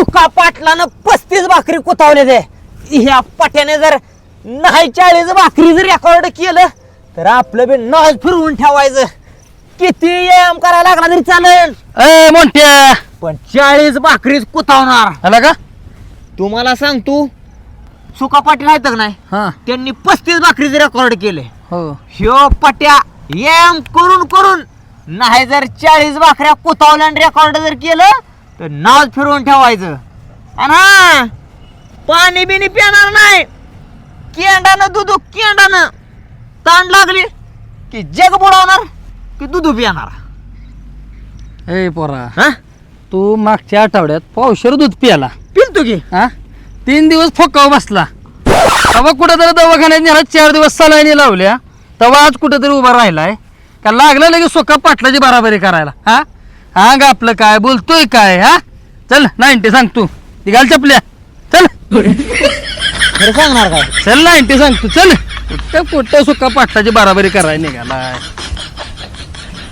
सुका पाटलानं पस्तीस भाकरी कुतावले ते ह्या पाट्याने जर नाही चाळीस भाकरी जर रेकॉर्ड केलं तर आपलं बी नॉज फिरवून ठेवायचं. किती व्यायाम करायला लागला तरी चालेल. ए पण चाळीस भाकरीच कुतावणार. आला का? तुम्हाला सांगतो सुका पाटील आहेत का नाही? हा. त्यांनी पस्तीस भाकरीचे रेकॉर्ड केले. हो. ह्यो पट्या व्यायाम करून करून नाही जर चाळीस भाकऱ्या कुतावल्या रेकॉर्ड जर केलं तर नाव फिरवून ठेवायचं. आणि हा पाणी बिनी पिणार नाही. केंडानं दुधू केंडानं. ताण लागली की जग बुडवणार की दुधू पिणार. ए पोरा. हा? तू मागच्या आठवड्यात पावशेर दूध प्याला. पिलतो की? हा? तीन दिवस फोकाव बसला. तेव्हा कुठेतरी दवाखान्यात नेला चार दिवस सलाईनी लावल्या. तेव्हा आज कुठेतरी उभा राहिलाय. का लागलं लगेच सोका पाटलाची बराबरी करायला. हा? हा ग आपलं काय बोलतोय काय हा? चल नाईन्टी सांग तू. निघाल चपल्या. चल. खरं सांगणार काय? चल नाईन्टी सांग तू. चल. कुठं कुठं सुका पाटलाची बराबरी करायला निघालाय?